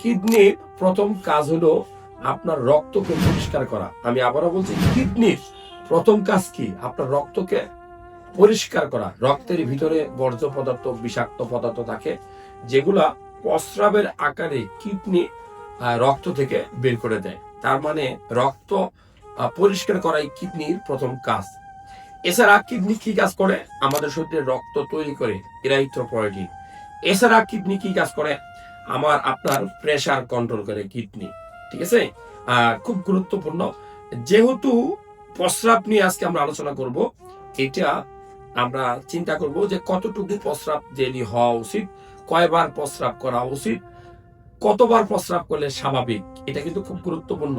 কিডনির প্রথম কাজ হলো আপনার রক্তকে পরিষ্কার করা। আমি আবারও বলছি কিডনির প্রথম কাজ কি? আপনার রক্তকে পরিষ্কার করা। রক্তের ভিতরে বর্জ্য পদার্থ, বিষাক্ত পদার্থ থাকে, যেগুলা প্রস্রাবের আকারে কিডনি রক্ত থেকে বের করে দেয়। তার মানে রক্ত পরিষ্কার করাই কিডনির প্রথম কাজ। এছাড়া কিডনি কি কাজ করে? আমাদের শরীরে রক্ত তৈরি করে ইরাইথ্রোপয়েটিন এছাড়া কিডনি কি কাজ করে? আমার, আপনার প্রেশার কন্ট্রোল করে কিডনি ঠিক আছে? খুব গুরুত্বপূর্ণ, যেহেতু প্রস্রাব নিয়ে আজকে আমরা আলোচনা করব, এটা আমরা চিন্তা করব যে কতটুকু প্রস্রাব ডেলি হওয়া উচিত, কয়বার প্রস্রাব করা উচিত, কতবার প্রস্রাব করলে স্বাভাবিক, এটা কিন্তু খুব গুরুত্বপূর্ণ।